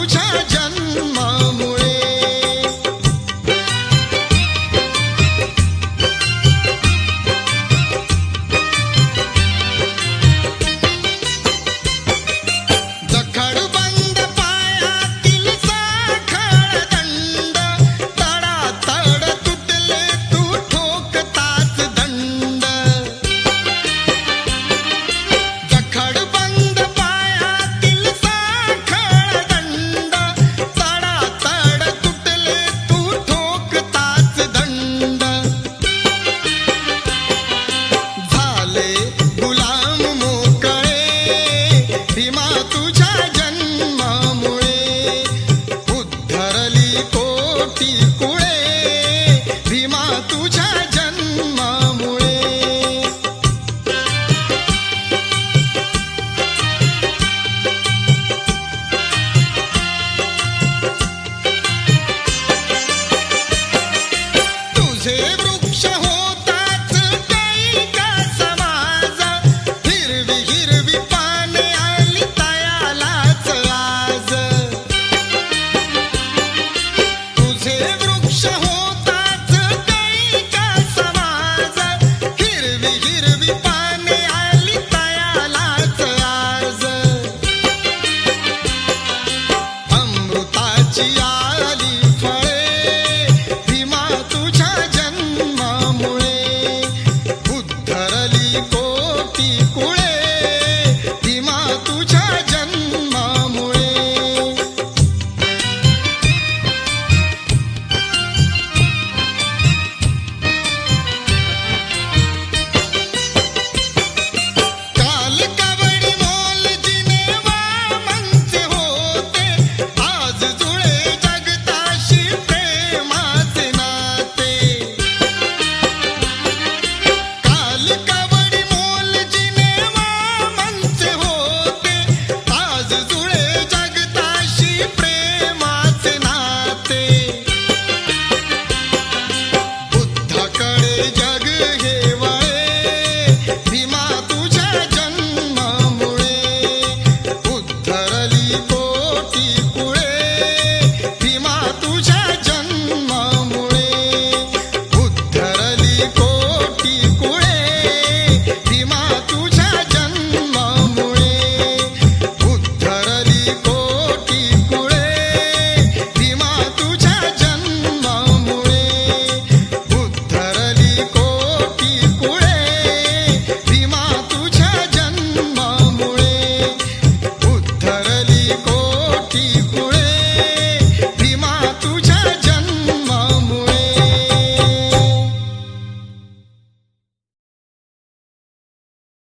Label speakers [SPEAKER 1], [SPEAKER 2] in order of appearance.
[SPEAKER 1] तुझ्या जन्मामुळे encima. हिरवी